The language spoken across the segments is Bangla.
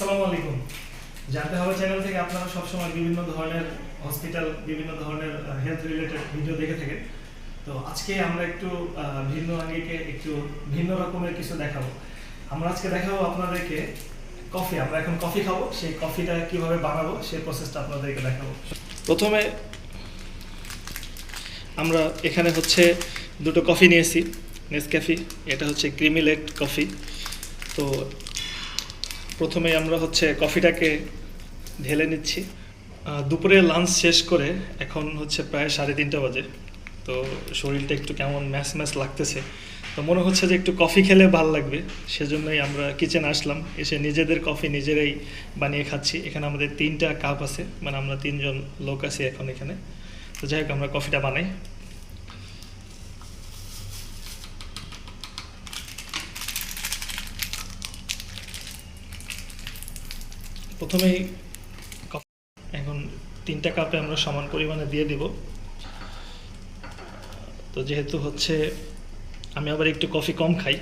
আসসালামু আলাইকুম। জানতে হবে চ্যানেল থেকে আপনারা সবসময় বিভিন্ন ধরনের হসপিটাল বিভিন্ন ধরনের হেলথ রিলেটেড ভিডিও দেখে থাকেন। তো আজকে আমরা একটু ভিন্ন আঙ্গিকে একটু ভিন্ন রকমের কিছু দেখাবো। আমরা আজকে দেখাবো আপনাদেরকে কফি আমরা এখন কফি খাব। সেই কফিটা কীভাবে বানাবো সেই প্রসেসটা আপনাদেরকে দেখাবো। প্রথমে আমরা এখানে হচ্ছে দুটো কফি নিয়েছি নেসক্যাফি এটা হচ্ছে ক্রিমিলেট কফি তো প্রথমে আমরা হচ্ছে কফিটাকে ঢেলে নিচ্ছি। দুপুরে লাঞ্চ শেষ করে এখন হচ্ছে প্রায় সাড়ে তিনটা বাজে। তো শরীরটা একটু কেমন ম্যাচ ম্যাচ লাগতেছে। তো মনে হচ্ছে যে একটু কফি খেলে ভালো লাগবে। সেজন্যই আমরা কিচেন আসলাম। এসে নিজেদের কফি নিজেরাই বানিয়ে খাচ্ছি। এখানে আমাদের তিনটা কাপ আছে। মানে আমরা তিনজন লোক আছি এখন এখানে। তো যাই হোক, আমরা কফিটা বানাই। প্রথমেই এখন তিনটা কাপে আমরা সমান পরিমাণে দিয়ে দিব। তো যেহেতু হচ্ছে আমি আবার একটু কফি কম খাই,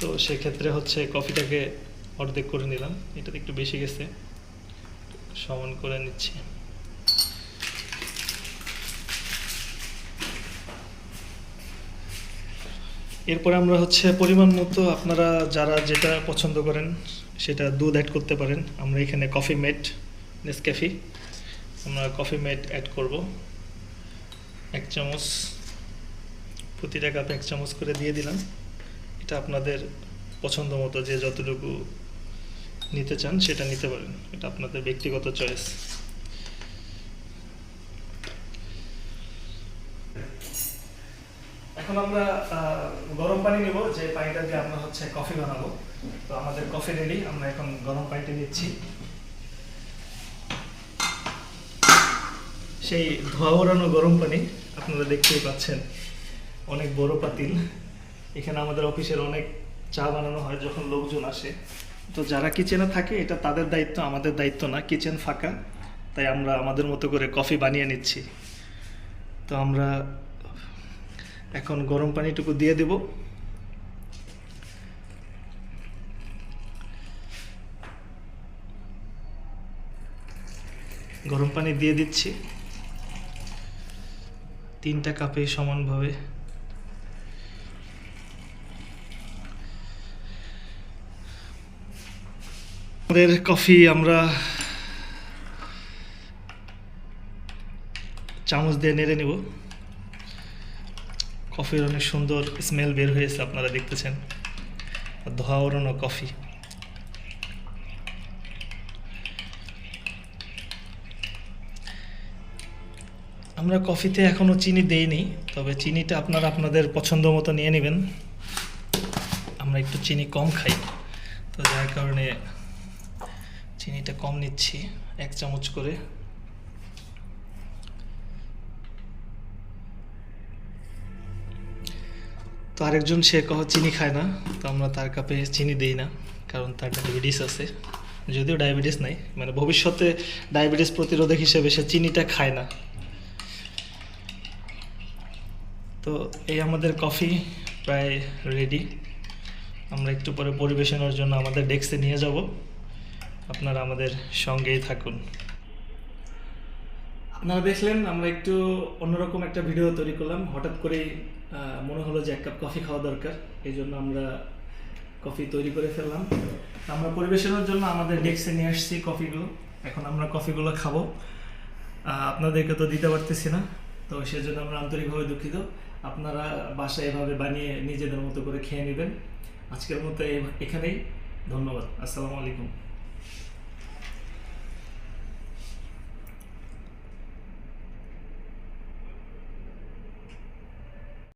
তো সেক্ষেত্রে হচ্ছে কফিটাকে অর্ধেক করে নিলাম। এটাতে একটু বেশি গেছে। সমান করে নিচ্ছি। এরপরে আমরা হচ্ছে পরিমাণ মতো আপনারা যারা যেটা পছন্দ করেন সেটা দুধ অ্যাড করতে পারেন। আমরা এখানে কফি মেট নেসক্যাফি আমরা কফি মেট অ্যাড করব। এক চামচ, প্রতিটা কাপ এক চামচ করে দিয়ে দিলাম। এটা আপনাদের পছন্দ মতো যে যতটুকু নিতে চান সেটা নিতে পারেন। এটা আপনাদের ব্যক্তিগত চয়েস এখন আমরা গরম পানি নেব, যে পানিটা দিয়ে আমরা হচ্ছে কফি বানাবো। তো আমাদের কফি রেডি, আমরা এখন গরম পানিটা নিচ্ছি সেই ধোয়া ওড়ানো গরম পানি, আপনারা দেখতেই পাচ্ছেন, অনেক বড় পাতিল। এখানে আমাদের অফিসের অনেক চা বানানো হয় যখন লোকজন আসে। তো যারা কিচেনে থাকে, এটা তাদের দায়িত্ব, আমাদের দায়িত্ব না, কিচেন ফাঁকা। তাই আমরা আমাদের মতো করে কফি বানিয়ে নিচ্ছি। তো আমরা এখন গরম পানিটুকু দিয়ে দেব। গরম পানি দিয়ে দিচ্ছি। তিনটা কাপে সমানভাবে। আমাদের কফি আমরা চামচ দিয়ে নেড়ে নেব। কফির অনেক সুন্দর স্মেল বের হয়েছে, আপনারা দেখতেছেন। ধোয়া ওড়ানো কফি। আমরা কফিতে এখনও চিনি দেইনি, তবে চিনিটা আপনারা আপনাদের পছন্দ মতো নিয়ে নেবেন। আমরা একটু চিনি কম খাই। তো যার কারণে চিনিটা কম নিচ্ছি, এক চামচ করে। তো আরেকজন সে কহ, চিনি খায় না। তো আমরা তার কাপে চিনি দিই না, কারণ তার ডায়াবেটিস আছে। যদিও ডায়াবেটিস নাই মানে ভবিষ্যতে ডায়াবেটিস প্রতিরোধক হিসেবে সে চিনিটা খায় না। তো এই আমাদের কফি প্রায় রেডি আমরা একটু পরে পরিবেশনের জন্য আমাদের ডেস্কে নিয়ে যাব। আপনারা আমাদের সঙ্গেই থাকুন। আপনারা দেখলেন, আমরা একটু অন্যরকম একটা ভিডিও তৈরি করলাম। হঠাৎ করেই মনে হলো যে এক কাপ কফি খাওয়া দরকার। এই জন্য আমরা কফি তৈরি করে ফেললাম। আমরা পরিবেশনের জন্য আমাদের ডেস্কে নিয়ে আসছি কফিগুলো এখন আমরা কফিগুলো খাব। আপনাদেরকে তো দিতে পারতেছি না। তো সেজন্য আমরা আন্তরিকভাবে দুঃখিত। আপনারা বাসায় এভাবে বানিয়ে নিজেদের মতো করে খেয়ে নেবেন। আজকের মতো এখানেই। ধন্যবাদ। আসসালামু আলাইকুম।